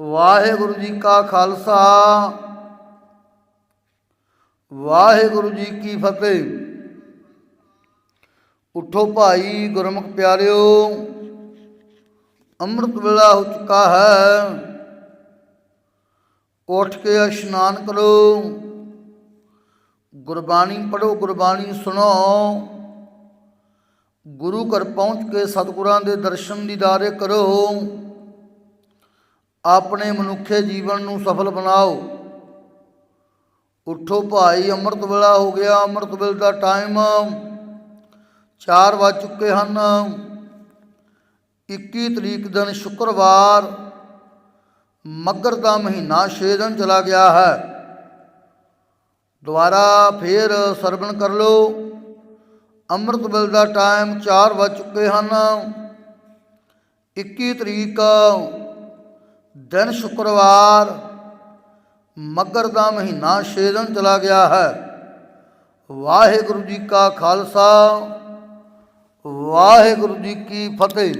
ਵਾਹਿਗੁਰੂ ਜੀ ਕਾ ਖਾਲਸਾ। ਵਾਹਿਗੁਰੂ ਜੀ ਕੀ ਫਤਿਹ। ਉਠੋ ਭਾਈ ਗੁਰਮੁਖ ਪਿਆਰਿਓ, ਅੰਮ੍ਰਿਤ ਵੇਲਾ ਹੋ ਚੁੱਕਾ ਹੈ। ਉੱਠ ਕੇ ਇਸ਼ਨਾਨ ਕਰੋ। ਗੁਰਬਾਣੀ ਪੜੋ ਗੁਰਬਾਣੀ ਸੁਣੋ। ਗੁਰੂ ਘਰ ਪਹੁੰਚ ਕੇ ਸਤਿਗੁਰਾਂ ਦੇ ਦਰਸ਼ਨ ਦੀਦਾਰੇ ਕਰੋ। ਆਪਣੇ ਮਨੁੱਖੇ ਜੀਵਨ ਨੂੰ ਸਫਲ ਬਣਾਓ। ਉਠੋ ਭਾਈ, ਅੰਮ੍ਰਿਤ ਵੇਲਾ ਹੋ ਗਿਆ। ਅੰਮ੍ਰਿਤ ਵੇਲੇ ਦਾ ਟਾਈਮ 4 ਵੱਜ ਚੁੱਕੇ ਹਨ। 21 ਤਰੀਕ ਦਿਨ ਸ਼ੁੱਕਰਵਾਰ, ਮੱਗਰ ਦਾ ਮਹੀਨਾ 6 ਦਿਨ ਚਲਾ ਗਿਆ ਹੈ। ਦੁਬਾਰਾ ਫੇਰ ਸਰਵਣ ਕਰ ਲਓ। ਅੰਮ੍ਰਿਤ ਵੇਲੇ ਦਾ ਟਾਈਮ 4 ਵੱਜ ਚੁੱਕੇ ਹਨ। 21 ਤਰੀਕ ਦਿਨ ਸ਼ੁੱਕਰਵਾਰ ਮੱਗਰ ਦਾ ਮਹੀਨਾ 6 ਚਲਾ ਗਿਆ ਹੈ। ਵਾਹਿਗੁਰੂ ਜੀ ਕਾ ਖਾਲਸਾ, ਵਾਹਿਗੁਰੂ ਜੀ ਕੀ ਫਤਿਹ।